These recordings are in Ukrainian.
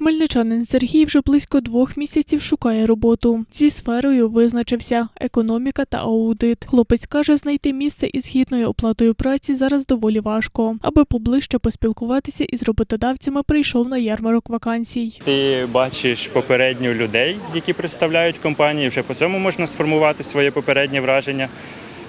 Хмельничанин Сергій вже близько двох місяців шукає роботу. Зі сферою визначився економіка та аудит. Хлопець каже, знайти місце із гідною оплатою праці зараз доволі важко. Аби поближче поспілкуватися із роботодавцями, прийшов на ярмарок вакансій. Ти бачиш попередньо людей, які представляють компанії. Вже по цьому можна сформувати своє попереднє враження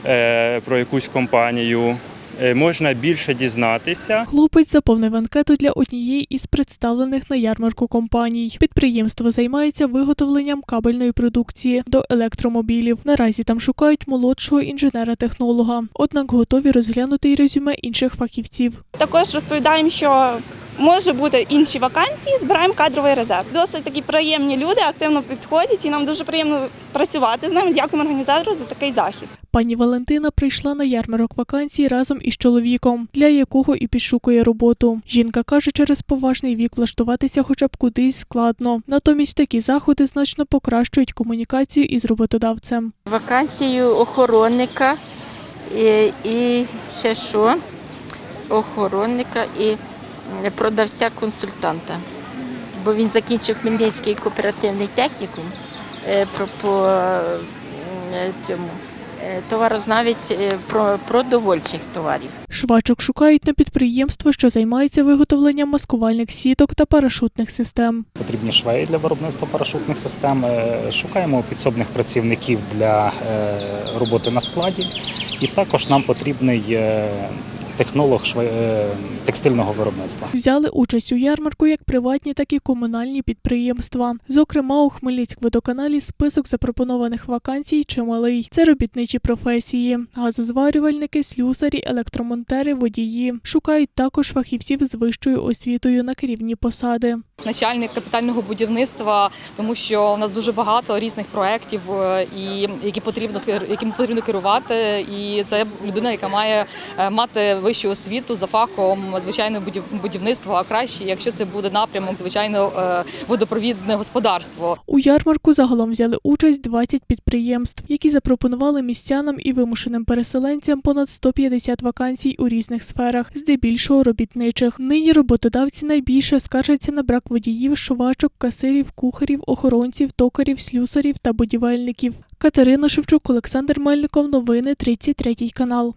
е, про якусь компанію. Е, можна більше дізнатися. Хлопець заповнив анкету для однієї із представлених на ярмарку компаній. Підприємство займається виготовленням кабельної продукції до електромобілів. Наразі там шукають молодшого інженера-технолога, однак готові розглянути й резюме інших фахівців. Також розповідаємо, що може бути інші вакансії, збираємо кадровий резерв. Досить такі приємні люди, активно підходять, і нам дуже приємно працювати з ними. Дякуємо організатору за такий захід. Пані Валентина прийшла на ярмарок вакансій разом із чоловіком, для якого і підшукує роботу. Жінка каже, через поважний вік влаштуватися хоча б кудись складно. Натомість такі заходи значно покращують комунікацію із роботодавцем. вакансію охоронника і, і ще що? Охоронника і продавця-консультанта. Бо він закінчив Хмельницький кооперативний технікум е, про, по цьому е, товарознавець е, про продовольчих товарів. Швачок шукають на підприємство, що займається виготовленням маскувальних сіток та парашутних систем. Потрібні швеї для виробництва парашутних систем. Е, Шукаємо підсобних працівників для роботи на складі, і також нам потрібний технолог е, текстильного виробництва. Взяли участь у ярмарку як приватні, так і комунальні підприємства. Зокрема, у Хмельницькводоканалі список запропонованих вакансій чималий. Це робітничі професії: газозварювальники, слюсарі, електромонтери, водії. Шукають також фахівців з вищою освітою на керівні посади. начальник капітального будівництва, тому що у нас дуже багато різних проєктів, е, і які потрібно якими потрібно керувати. І це людина, яка має е, мати вищу освіту за фахом звичайно будів- будівництва, а краще, якщо це буде напрямок, звичайно, е, водопровідне господарство. У ярмарку загалом взяли участь 20 підприємств, які запропонували містянам і вимушеним переселенцям понад 150 вакансій у різних сферах, здебільшого робітничих. Нині роботодавці найбільше скаржаться на брак водіїв, швачок, касирів, кухарів, охоронців, токарів, слюсарів та будівельників. Катерина Шевчук, Олександр Мельников. Новини 33 канал.